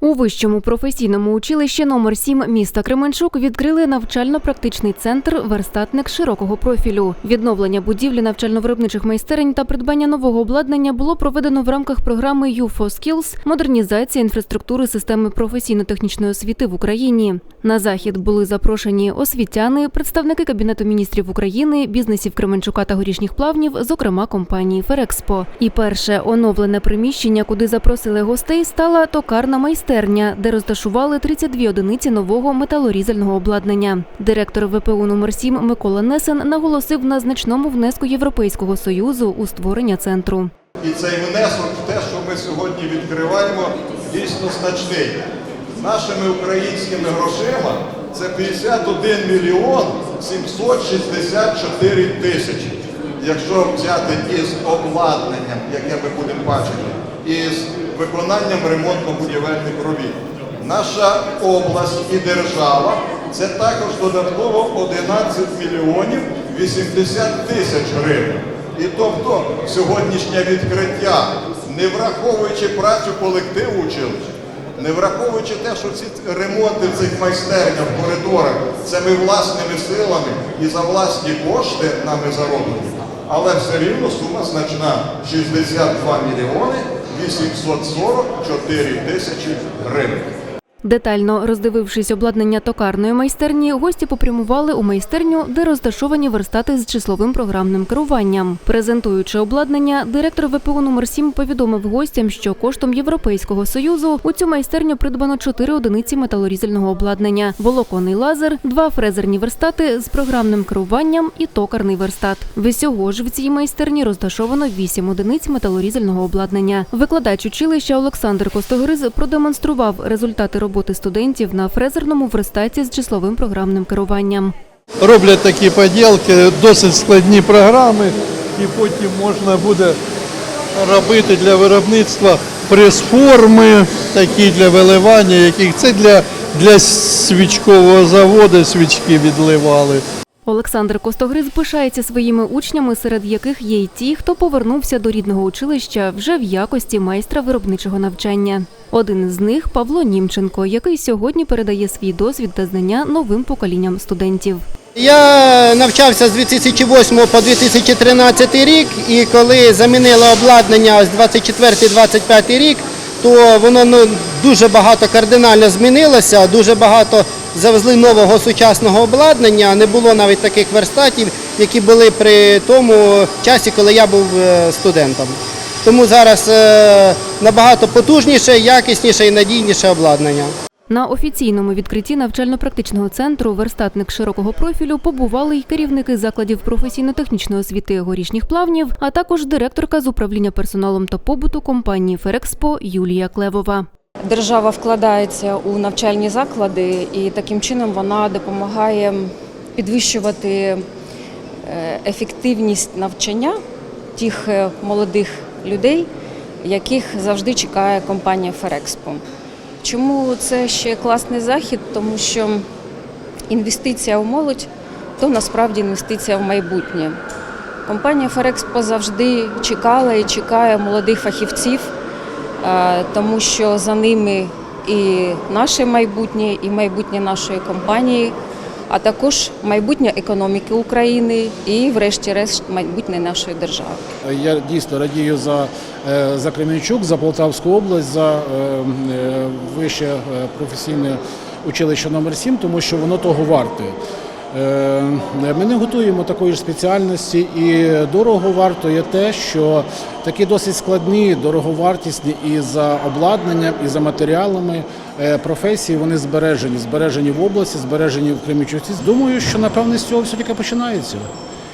У вищому професійному училищі номер 7 міста Кременчук відкрили навчально-практичний центр верстатник широкого профілю. Відновлення будівлі навчально-виробничих майстерень та придбання нового обладнання було проведено в рамках програми UFO Skills модернізація інфраструктури системи професійно-технічної освіти в Україні. На захід були запрошені освітяни, представники Кабінету міністрів України, бізнесів Кременчука та горішніх плавнів, зокрема компанії Ферекспо. І перше оновлене приміщення, куди запросили гостей, стала токарна майстерня, де розташували 32 одиниці нового металорізального обладнання. Директор ВПУ номер 7 Микола Несен наголосив на значному внеску Європейського союзу у створення центру. І цей внесок в те, що ми сьогодні відкриваємо, дійсно значний. Нашими українськими грошима це 51 мільйон 764 тисячі. Якщо взяти із обладнанням, яке ми будемо бачити, і з виконанням ремонтно-будівельних робіт. Наша область і держава це також додатково 11 мільйонів 80 тисяч гривень. І тобто сьогоднішнє відкриття, не враховуючи працю колективу училища, не враховуючи те, що ці ремонти в цих майстернях, в коридорах, це ми власними силами і за власні кошти нами зароблені. Але все рівно сума значна 62 мільйони 844 тисячі гривень. Детально роздивившись обладнання токарної майстерні, гості попрямували у майстерню, де розташовані верстати з числовим програмним керуванням. Презентуючи обладнання, директор ВПУ номер 7 повідомив гостям, що коштом Європейського союзу у цю майстерню придбано чотири одиниці металорізального обладнання: волоконний лазер, два фрезерні верстати з програмним керуванням і токарний верстат. Всього ж в цій майстерні розташовано вісім одиниць металорізального обладнання. Викладач училища Олександр Костогриз продемонстрував результати роботи студентів на фрезерному верстаті з числовим програмним керуванням. роблять такі поділки, досить складні програми, і потім можна буде робити для виробництва прес-форми, такі для виливання, яких це для, для свічкового заводу свічки відливали. Олександр Костогриз пишається своїми учнями, серед яких є й ті, хто повернувся до рідного училища вже в якості майстра виробничого навчання. Один з них Павло Німченко, який сьогодні передає свій досвід та знання новим поколінням студентів. Я навчався з 2008 по 2013 рік, і коли замінили обладнання з 24-25 рік, то воно ну, дуже багато кардинально змінилося, дуже багато завезли нового сучасного обладнання. Не було навіть таких верстатів, які були при тому часі, коли я був е, студентом. Тому зараз е, набагато потужніше, якісніше і надійніше обладнання. На офіційному відкритті навчально-практичного центру верстатник широкого профілю побували й керівники закладів професійно-технічної освіти горішніх плавнів, а також директорка з управління персоналом та побуту компанії Ферекспо Юлія Клевова. Держава вкладається у навчальні заклади, і таким чином вона допомагає підвищувати е, ефективність навчання тих е, молодих людей, яких завжди чекає компанія Ферекспо. Чому це ще класний захід? Тому що інвестиція в молодь то насправді інвестиція в майбутнє. Компанія Ферекспо завжди чекала і чекає молодих фахівців, тому що за ними і наше майбутнє, і майбутнє нашої компанії, а також майбутнє економіки України і, врешті-решт, майбутнє нашої держави. Я дійсно радію за, за Кременчук, за Полтавську область, за е, е, вище е, професійне училище номер 7 тому що воно того варте. Е, Ми не готуємо такої ж спеціальності і дорого вартує те, що такі досить складні, дороговартісні і за обладнанням, і за матеріалами е, професії вони збережені, збережені в області, збережені в Кременчуці. Думаю, що напевне з цього все тільки починається.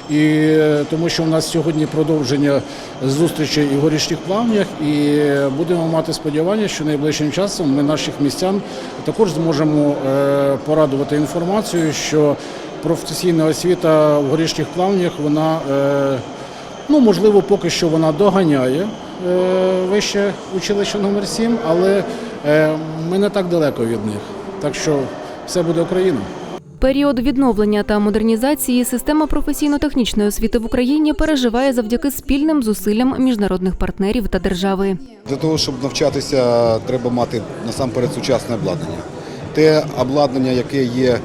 І е, тому що у нас сьогодні продовження зустрічей і в горішніх плавнях, і будемо мати сподівання, що найближчим часом ми наших містян також зможемо е, порадувати інформацією, що професійна освіта в горішніх плавнях, вона е, ну можливо поки що вона доганяє вище училище номер 7 але ми не так далеко від них. Так що все буде Україна. Період відновлення та модернізації система професійно-технічної освіти в Україні переживає завдяки спільним зусиллям міжнародних партнерів та держави. Для того, щоб навчатися, треба мати насамперед сучасне обладнання. Те обладнання, яке є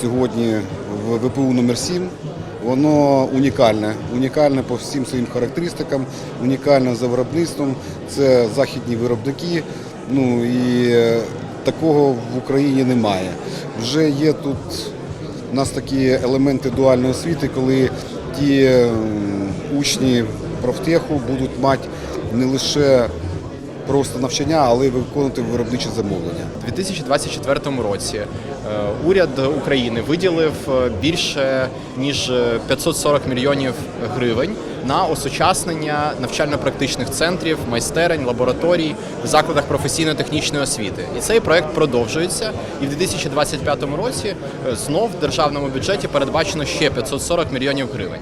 сьогодні в ВПУ номер 7 воно унікальне, унікальне по всім своїм характеристикам, унікальне за виробництвом. Це західні виробники. Ну і такого в Україні немає. Вже є тут у нас такі елементи дуальної освіти, коли ті учні профтеху будуть мати не лише просто навчання, але й виконувати виробниче замовлення. У 2024 році е, уряд України виділив е, більше ніж е, 540 мільйонів гривень на осучаснення навчально-практичних центрів, майстерень, лабораторій в закладах професійно-технічної освіти. І цей проект продовжується. І в 2025 році е, знов в державному бюджеті передбачено ще 540 мільйонів гривень.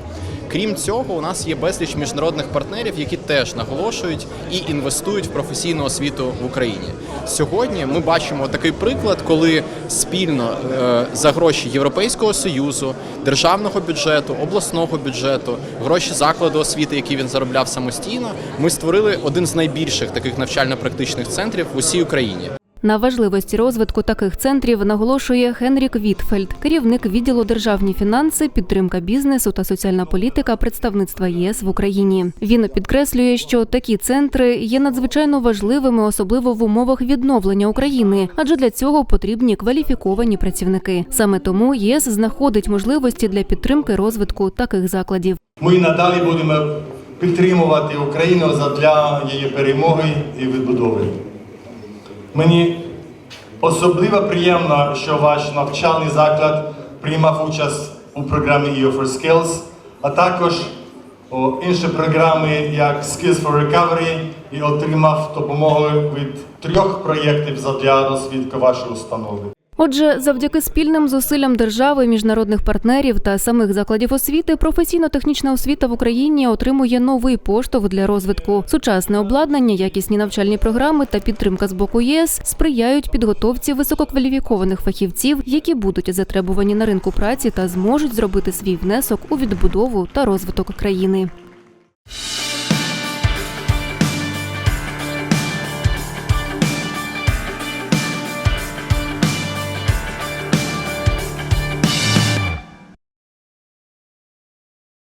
Крім цього, у нас є безліч міжнародних партнерів, які теж наголошують і інвестують в професійну освіту в Україні. Сьогодні ми бачимо такий приклад, коли спільно е, за гроші Європейського союзу, державного бюджету, обласного бюджету, гроші закладу освіти, які він заробляв самостійно, ми створили один з найбільших таких навчально-практичних центрів в усій Україні. На важливості розвитку таких центрів наголошує Хенрік Вітфельд, керівник відділу державні фінанси, підтримка бізнесу та соціальна політика представництва ЄС в Україні. Він підкреслює, що такі центри є надзвичайно важливими, особливо в умовах відновлення України, адже для цього потрібні кваліфіковані працівники. Саме тому ЄС знаходить можливості для підтримки розвитку таких закладів. Ми надалі будемо підтримувати Україну задля її перемоги і відбудови. Мені особливо приємно, що ваш навчальний заклад приймав участь у програмі EU for Skills, а також у інші програми, як Skills for Recovery, і отримав допомогу від трьох проєктів задля розвідки вашої установи. Отже, завдяки спільним зусиллям держави, міжнародних партнерів та самих закладів освіти, професійно-технічна освіта в Україні отримує новий поштовх для розвитку. Сучасне обладнання, якісні навчальні програми та підтримка з боку ЄС сприяють підготовці висококваліфікованих фахівців, які будуть затребувані на ринку праці та зможуть зробити свій внесок у відбудову та розвиток країни.